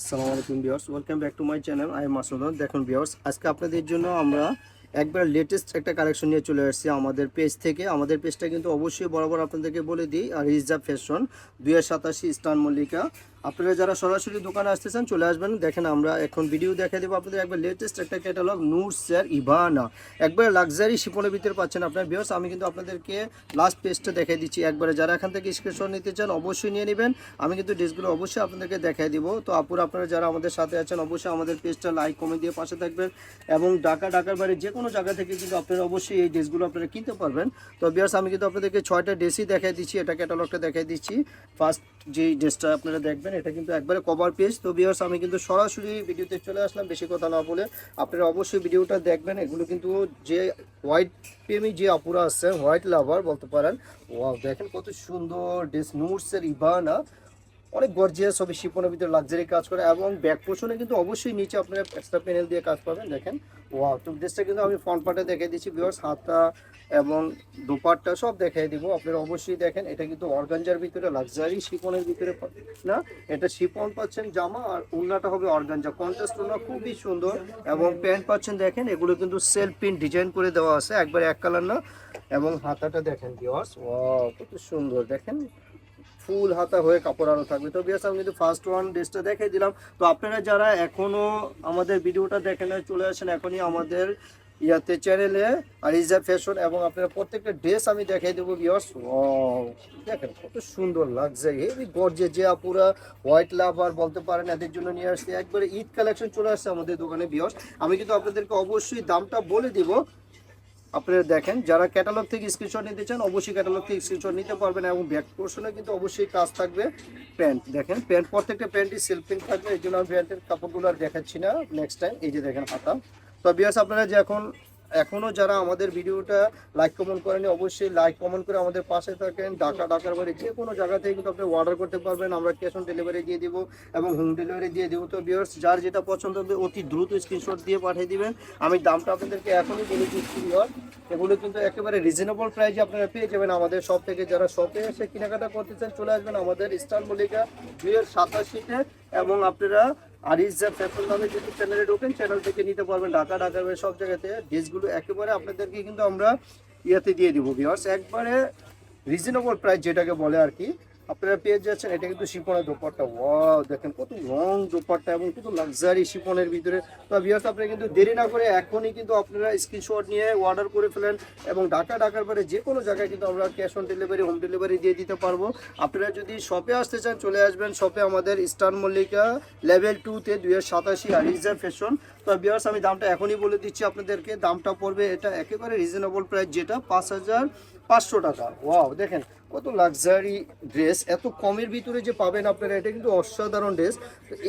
আসসালামু আলাইকুম viewers, welcome back to my channel, I am Masudan দেখুন ভিউয়ার্স, আজকে আপনাদের জন্য আমরা একবার লেটেস্ট একটা কালেকশন নিয়ে চলে আসছি আমাদের পেজ থেকে। আমাদের পেজটা কিন্তু অবশ্যই বরাবর আপনাদেরকে বলে দিই, আর রিজার্ভ ফ্যাশন দুই সাতাশি মল্লিকা। আপনারা যারা সরাসরি দোকানে আসতে চান, চলে আসবেন। দেখেন আমরা এখন ভিডিও দেখা দেবো আপনাদের একবার লেটেস্ট একটা ক্যাটালগ নূর স্যার ইভানা। একবার লাক্সারি শিপনের ভিতরে পাচ্ছেন আপনার ভিউয়ার্স আমি কিন্তু আপনাদেরকে লাস্ট পেজটা দেখাই দিচ্ছি। একবারে যারা এখান থেকে স্ক্রিনশট নিতে চান, অবশ্যই নিয়ে নেবেন। আমি কিন্তু ড্রেসগুলো অবশ্যই আপনাদেরকে দেখাই দিব। তো আপুরা, আপনারা যারা আমাদের সাথে আছেন, অবশ্যই আমাদের পেজটা লাইক কমে দিয়ে পাশে থাকবেন। এবং ঢাকা, ঢাকার বাইরে যে কোনো জায়গা থেকে কিন্তু আপনারা অবশ্যই এই ড্রেসগুলো আপনারা কিনতে পারবেন। তো বিয়ার্স আমি কিন্তু আপনাদেরকে ছয়টা ড্রেসই দেখাই দিচ্ছি, এটা ক্যাটালগটা দেখাই দিচ্ছি। ফার্স্ট যেই ড্রেসটা আপনারা দেখবেন, এটা কিন্তু একবারে কভার পেজ তো বিয়ার্স আমি কিন্তু সরাসরি ভিডিওতে চলে আসলাম, বেশি কথা না বলে। আপনারা অবশ্যই ভিডিওটা দেখবেন, এগুলো কিন্তু যে হোয়াইট প্রেমী যে আপুরা আছে হোয়াইট লাভার বলতে পারেন। ওয়াও দেখেন কত সুন্দর ড্রেস নুটসের ইবানা। অনেক গর্জিয়াস হবে, শিপনের ভিতরে লাক্সারি কাজ করে এবং ব্যাক পোর্শনে কিন্তু অবশ্যই নিচে আপনারা এক্সট্রা প্যানেল দিয়ে কাজ পাবেন, দেখেন। ওয়াও তো ড্রেসটা কিন্তু আমি ফ্রন্ট পার্টে দেখিয়ে দিচ্ছি বিয়ার্স হাতটা এবং দুপাটটা সব দেখাই দিব। আপনারা অবশ্যই দেখেন, এটা কিন্তু অর্গানজার ভিতরে লাক্সারি শিপনের ভিতরে না, এটা শিপন পাচ্ছেন জামা আর উন্নাটা হবে অর্গানজা। কন্ট্রাস্ট উন্না খুবই সুন্দর এবং প্যান্ট পাচ্ছেন, দেখেন, এগুলো কিন্তু সেলফ প্রিন্ট ডিজাইন করে দেওয়া আছে, একবার এক কালার না। এবং হাতাটা দেখেন বিয়ার্স ওয়াও কত সুন্দর, দেখেন। ফুল হাতা হয়ে কাপড় আরও থাকবে। তো বিয়াস আমি কিন্তু ফার্স্ট ওয়ান ড্রেসটা দেখাই দিলাম। তো আপনারা যারা এখনও আমাদের ভিডিওটা দেখেন নাই, চলে আসেন এখনই আমাদের ইয়াতে চ্যানেলে আর আরিজা ফ্যাশন এবং আপনারা প্রত্যেকটা ড্রেস আমি দেখাই দেবো বিয়ার্স দেখেন কত সুন্দর লাক্সারি হেভি গর্জে যে আপুরা হোয়াইট লাভার বলতে পারেন এদের জন্য নিয়ে আসছে। একবারে ঈদ কালেকশন চলে আসছে আমাদের দোকানে বিয়স। আমি কিন্তু আপনাদেরকে অবশ্যই দামটা বলে দিব। আপনারা দেখেন, যারা ক্যাটালগ থেকে স্ক্রিনশট নিতে চান, অবশ্যই ক্যাটালগ থেকে স্ক্রিনশট নিতে পারবেন এবং ব্যাক পোর্শনে কিন্তু অবশ্যই কাজ থাকবে প্যান্ট দেখেন প্যান্ট প্রত্যেকটা প্যান্টই সেলফ প্রিন্ট থাকবে, এই জন্য আমি প্যান্টের কাপড়গুলো আর দেখাচ্ছি না। নেক্সট টাইম এই যে দেখেন হাতা। তো বিয়াস আপনারা যে এখন এখনও যারা আমাদের ভিডিওটা লাইক কমেন্ট করেনি, অবশ্যই লাইক কমেন্ট করে আমাদের পাশে থাকেন। ঢাকা, ঢাকার বাইরে যে কোনো জায়গা থেকে কিন্তু আপনি অর্ডার করতে পারবেন। আমরা ক্যাশ অন ডেলিভারি দিয়ে দিব এবং হোম ডেলিভারি দিয়ে দেবো। তো বিয়ার্স যার যেটা পছন্দ হবে অতি দ্রুত স্ক্রিনশট দিয়ে পাঠিয়ে দিবেন। আমি দামটা আপনাদেরকে এখনই বলে দিচ্ছি এগুলো কিন্তু একেবারে রিজনেবল প্রাইসে আপনারা পেয়ে যাবেন। আমাদের শপ থেকে যারা শপে এসে কেনাকাটা করতে চান, চলে আসবেন আমাদের স্টার মল্লিকা হাজার সাতাশিতে। এবং আপনারা আরিজা ফ্যাশন নামে যদি চ্যানেলে ঢোকেন চ্যানেল থেকে নিতে পারবেন ঢাকা ঢাকার সব জায়গাতে। ড্রেসগুলো একেবারে আপনাদেরকে কিন্তু আমরা ইয়াতে দিয়ে দিব ভিওর্স একবারে রিজনেবল প্রাইস যেটাকে বলে আর কি আপনারা পেয়ে যাচ্ছেন, এটা কিন্তু শিপনের দোপাট্টা। ওয়াও, দেখেন কত লং দোপাট্টা এবং কত লাক্সারি শিপনের ভিতরে। তো ভিওর্স আপনারা কিন্তু দেরি না করে এখনই কিন্তু আপনারা স্ক্রিনশট নিয়ে অর্ডার করে ফেলেন এবং ঢাকা, ঢাকার পরে যে কোনো জায়গায় কিন্তু আমরা cash on delivery home delivery দিয়ে দিতে পারব। আপনারা যদি শপে আসতে চান, চলে আসবেন শপে আমাদের স্টার মল্লিকা লেভেল টুতে দুই হাজার সাতাশি আর রিজার্ভ ফ্যাশন তো বিয়ার্স আমি দামটা এখনই বলে দিচ্ছি আপনাদেরকে। দামটা পড়বে এটা একেবারে রিজনেবল প্রাইস যেটা পাঁচ হাজার পাঁচশো টাকা। ওয়াও, দেখেন কত লাক্সারি ড্রেস এত কমের ভিতরে যে পাবেন আপনারা, এটা কিন্তু অসাধারণ ড্রেস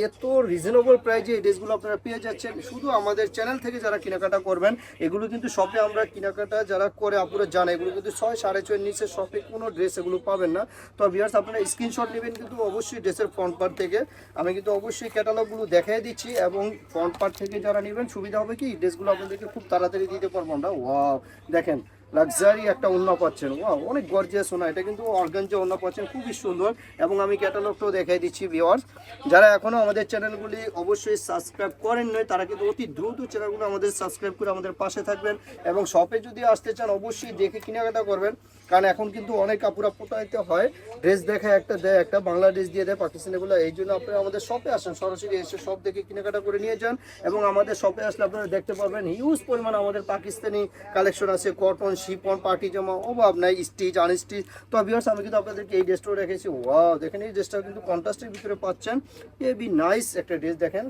এত রিজনেবল প্রাইজে এই ড্রেসগুলো আপনারা পেয়ে যাচ্ছেন। শুধু আমাদের চ্যানেল থেকে যারা কেনাকাটা করবেন, এগুলো কিন্তু শপে আমরা কেনাকাটা যারা করে আপনারা জানে, এগুলো কিন্তু ছয় সাড়ে ছয়ের নিচে শপে কোনো ড্রেস এগুলো পাবেন না। তো বিয়ার্স আপনারা স্ক্রিনশট নেবেন কিন্তু অবশ্যই ড্রেসের ফ্রন্ট পার্ট থেকে। আমি কিন্তু অবশ্যই ক্যাটালগুলো দেখাই দিচ্ছি এবং ফ্রন্ট পার্ট থেকে যারা নেবেন, সুবিধা হবে কি? ড্রেসগুলো আপনাদেরকে খুব তাড়াতাড়ি দিতে পারব আমরা। ওয়াও দেখেন লাক্সারি একটা ওড়না পাচ্ছেন। ওয়াও অনেক গর্জিয়াস ওনা এটা কিন্তু অর্গানজা ওড়না পাচ্ছেন। খুবই সুন্দর। এবং আমি ক্যাটালগটাও দেখাই দিচ্ছি ভিওয়ার্স যারা এখনও আমাদের চ্যানেলগুলি অবশ্যই সাবস্ক্রাইব করেন নয় তারা কিন্তু অতি দ্রুত চ্যানেলগুলো আমাদের সাবস্ক্রাইব করে আমাদের পাশে থাকবেন। এবং শপে যদি আসতে চান, অবশ্যই দেখে কেনাকাটা করবেন। কারণ এখন কিন্তু অনেক কাপড়া প্রতারিত হয়। ড্রেস দেখে একটা, দেয় একটা, বাংলা ড্রেস দিয়ে দেয় পাকিস্তানিগুলো এই জন্য আপনারা আমাদের শপে আসেন। সরাসরি এসে সব দেখে কেনাকাটা করে নিয়ে যান। এবং আমাদের শপে আসলে আপনারা দেখতে পারবেন হিউজ পরিমাণ আমাদের পাকিস্তানি কালেকশন আছে। কটন শিপন পার্টি জামা অভাব নাই, স্টিচ, আনস্টিচ। তো ভিউয়ার্স আমি কিন্তু আপনাদেরকে এই ড্রেসটাও রেখেছি ওয়াও দেখেন এই ড্রেসটাও কিন্তু কন্ট্রাস্টের ভিতরে পাচ্ছেন। এ বি নাইস একটা ড্রেস দেখেন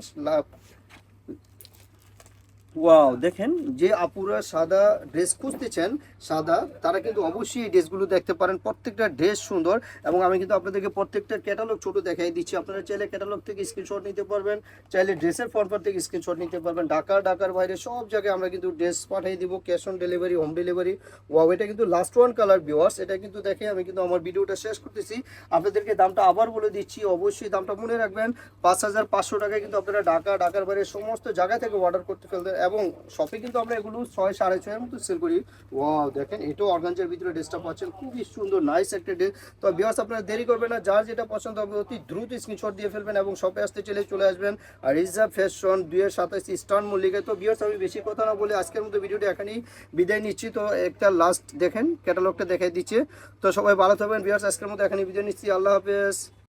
ওয়াও দেখেন, যে আপুরা সাদা ড্রেস খুঁজতেছেন, সাদা, তারা কিন্তু অবশ্যই এই ড্রেসগুলো দেখতে পারেন। প্রত্যেকটা ড্রেস সুন্দর এবং আমি কিন্তু আপনাদেরকে প্রত্যেকটা ক্যাটালগ ছোট দেখাই দিচ্ছি। আপনারা চাইলে ক্যাটালগ থেকে স্ক্রিনশট নিতে পারবেন, চাইলে ড্রেসের ফরফার থেকে স্ক্রিনশট নিতে পারবেন। ঢাকা, ঢাকার বাইরে সব জায়গায় আমরা কিন্তু ড্রেস পাঠিয়ে দিব cash on delivery home delivery wow এটা কিন্তু লাস্ট ওয়ান কালার ভিওয়ার্স এটা কিন্তু দেখে আমি কিন্তু আমার ভিডিওটা শেষ করতেছি। আপনাদেরকে দামটা আবার বলে দিচ্ছি, অবশ্যই দামটা মনে রাখবেন। পাঁচ হাজার পাঁচশো টাকায় কিন্তু আপনারা ঢাকা, ঢাকার বাইরে সমস্ত জায়গা থেকে অর্ডার করতে ফেলতেন এবং শপে কিন্তু আমরা এগুলো ছয়, সাড়ে ছয়ের মতো সেল করি। ওয়াও দেখেন, এটাও অর্গানজার ভিতরে ড্রেসটা পাচ্ছেন। খুবই সুন্দর নাইস একটা ড্রেস তো বিয়ার্স আপনারা দেরি করবেন না, যার যেটা পছন্দ হবে, অতি দ্রুত স্ক্রিনশট দিয়ে ফেলবেন এবং শপে আসতে চলে চলে আসবেন। আর রিজার্ভ ফ্যাশন দুইয়ের সাতাশ স্টার্ন মল্লিকে তো বিয়ার্স আমি বেশি কথা না বলে আজকের মতো ভিডিওটা এখানেই বিদায় নিচ্ছি। তো একটা লাস্ট দেখেন ক্যাটালগটা দেখাই দিচ্ছে। তো সবাই ভালো থাকবেন। বিয়ার্স আজকের মতো এখানেই বিদায় নিচ্ছি। আল্লাহ হাফেজ।